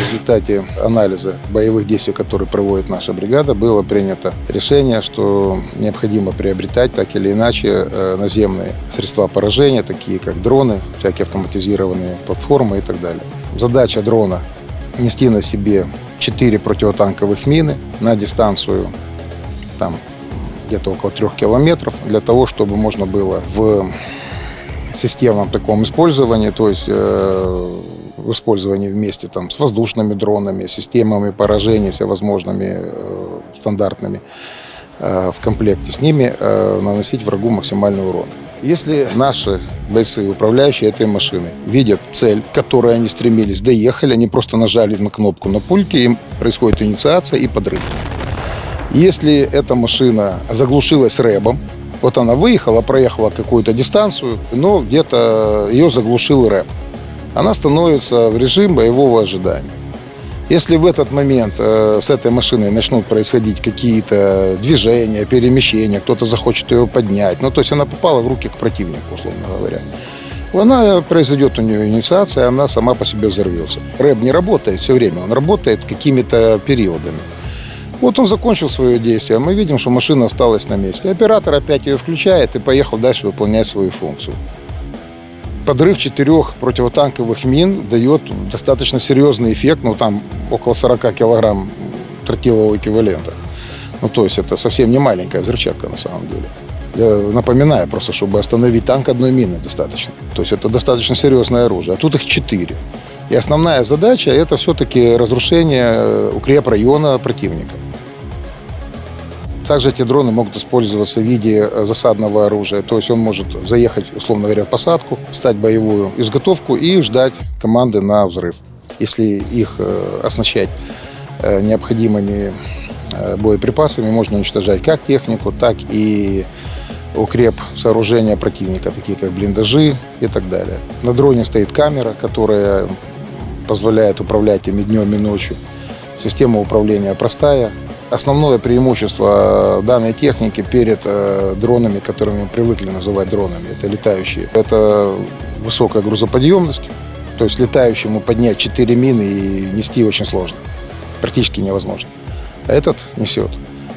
Результате анализа боевых действий, которые проводит наша бригада, было принято решение, что необходимо приобретать так или иначе э, наземные средства поражения, такие как дроны, всякие автоматизированные платформы и так далее. Задача дрона – нести на себе 4 противотанковых мины на дистанцию там, где-то около 3 километров, для того, чтобы можно было в системном таком использовании, то есть э, в использовании вместе там, с воздушными дронами, системами поражения всевозможными э, стандартными э, в комплекте с ними э, наносить врагу максимальный урон. Если наши бойцы, управляющие этой машиной, видят цель, к которой они стремились, доехали, они просто нажали на кнопку на пульте, им происходит инициация и подрыв. Если эта машина заглушилась рэбом, вот она выехала, проехала какую-то дистанцию, но где-то ее заглушил рэб. Она становится в режим боевого ожидания. Если в этот момент э, с этой машиной начнут происходить какие-то движения, перемещения, кто-то захочет ее поднять, ну то есть она попала в руки к противнику, условно говоря, она произойдет у нее инициация, она сама по себе взорвется. рэб не работает все время, он работает какими-то периодами. Вот он закончил свое действие, мы видим, что машина осталась на месте. Оператор опять ее включает и поехал дальше выполнять свою функцию. Подрыв четырех противотанковых мин дает достаточно серьезный эффект, ну там около 40 килограмм тротилового эквивалента. Ну то есть это совсем не маленькая взрывчатка на самом деле. Я напоминаю просто, чтобы остановить танк одной мины достаточно. То есть это достаточно серьезное оружие, а тут их четыре. И основная задача это все-таки разрушение укрепрайона противника. Также эти дроны могут использоваться в виде э, засадного оружия. То есть он может заехать, условно говоря, в посадку, стать боевую изготовку и ждать команды на взрыв. Если их э, оснащать э, необходимыми боеприпасами, можно уничтожать как технику, так и укреп сооружения противника, такие как блиндажи и так далее. На дроне стоит камера, которая позволяет управлять ими днем и ночью. Система управления простая, Основное преимущество э, данной техники перед э, дронами, которыми мы привыкли называть дронами, это летающие. Это высокая грузоподъемность. То есть летающему поднять 4 мины и нести очень сложно. Практически невозможно. А этот несет.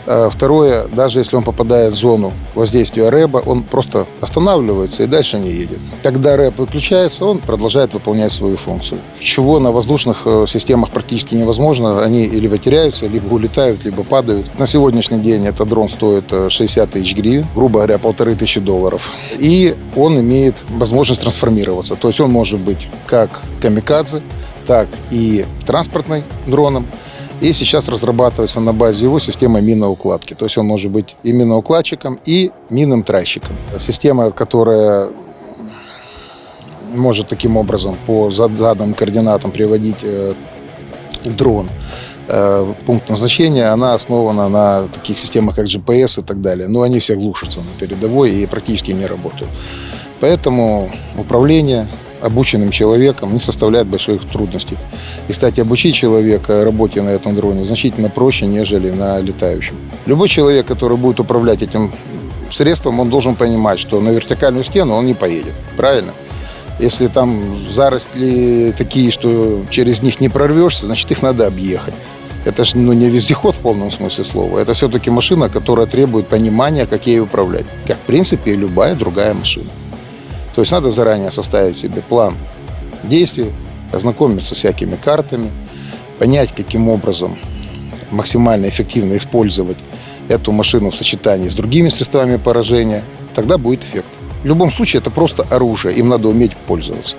А второе, даже если он попадает в зону воздействия рэба, он просто останавливается и дальше не едет. Когда рэб выключается, он продолжает выполнять свою функцию. Чего на воздушных э, системах практически невозможно. Они либо теряются, либо улетают, либо падают. На сегодняшний день этот дрон стоит 60 э, тысяч гривен, грубо говоря, полторы тысячи долларов. И он имеет возможность трансформироваться. То есть он может быть как камикадзе, так и транспортным дроном. И сейчас разрабатывается на базе его система миноукладки. То есть он может быть и миноукладчиком, и минным тращиком. Система, которая может таким образом по заданным координатам приводить э, дрон э, пункт назначения, она основана на таких системах, как GPS и так далее. Но они все глушатся на передовой и практически не работают. Поэтому управление обученным человеком не составляет больших трудностей. И, кстати, обучить человека работе на этом дроне значительно проще, нежели на летающем. Любой человек, который будет управлять этим средством, он должен понимать, что на вертикальную стену он не поедет. Правильно? Если там заросли такие, что через них не прорвешься, значит, их надо объехать. Это же ну, не вездеход в полном смысле слова. Это все-таки машина, которая требует понимания, как ей управлять. Как, в принципе, любая другая машина. То есть надо заранее составить себе план действий, ознакомиться с всякими картами, понять, каким образом максимально эффективно использовать эту машину в сочетании с другими средствами поражения, тогда будет эффект. В любом случае это просто оружие, им надо уметь пользоваться.